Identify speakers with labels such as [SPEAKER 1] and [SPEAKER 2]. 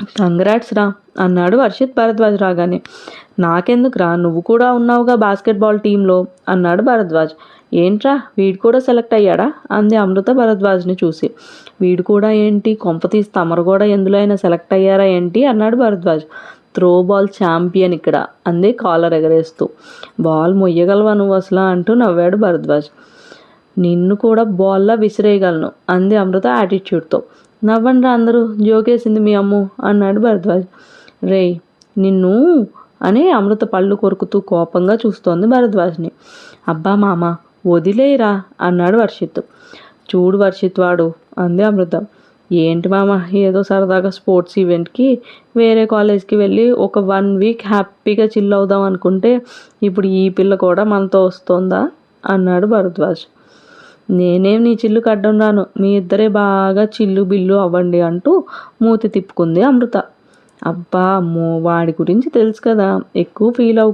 [SPEAKER 1] Congrats రా అన్నాడు వర్షిత్ భరద్వాజ్ రాగానే. నాకెందుకు రా నువ్వు కూడా ఉన్నావుగా బాస్కెట్బాల్ టీంలో అన్నాడు భరద్వాజ్. ఏంట్రా వీడు కూడా సెలెక్ట్ అయ్యాడా? అంది అమృత భరద్వాజ్ని చూసి. వీడు కూడా ఏంటి కొంపతీసి తమరు కూడా ఎందులో అయినా సెలెక్ట్ అయ్యారా ఏంటి? అన్నాడు భరద్వాజ్. త్రో బాల్ ఛాంపియన్ ఇక్కడ అంది కాలర్ ఎగరేస్తూ. బాల్ మొయ్యగలవా నువ్వు అసలు? అంటూ నవ్వాడు భరద్వాజ్. నిన్ను కూడా బాల్లా విసిరేయగలను అంది అమృత యాటిట్యూడ్తో నవ్వండి అందరూ జోకేసింది మీ అమ్ము అన్నాడు భరద్వాజ్. రేయ్ నిన్ను అని అమృత పళ్ళు కొరుకుతూ కోపంగా చూస్తోంది భరద్వాజ్ని. అబ్బా మామ వదిలేయరా అన్నాడు వర్షిత్. చూడు వర్షిత్ వాడు అంది అమృత. ఏంటి మామ ఏదో సరదాగా స్పోర్ట్స్ ఈవెంట్కి వేరే కాలేజ్కి వెళ్ళి ఒక వన్ వీక్ హ్యాపీగా చిల్ అవుదాం అనుకుంటే ఇప్పుడు ఈ పిల్ల కూడా మనతో వస్తుందా? అన్నాడు భరద్వాజ్. నేనేం నీ చిల్లు కడ్డం రాను. మీ ఇద్దరే బాగా చిల్లు బిల్లు అవ్వండి అంటూ మూతి తిప్పుకుంది అమృత. అబ్బా అమ్మో వాడి గురించి తెలుసు కదా. ఎక్కువ ఫీల్ అవ్వ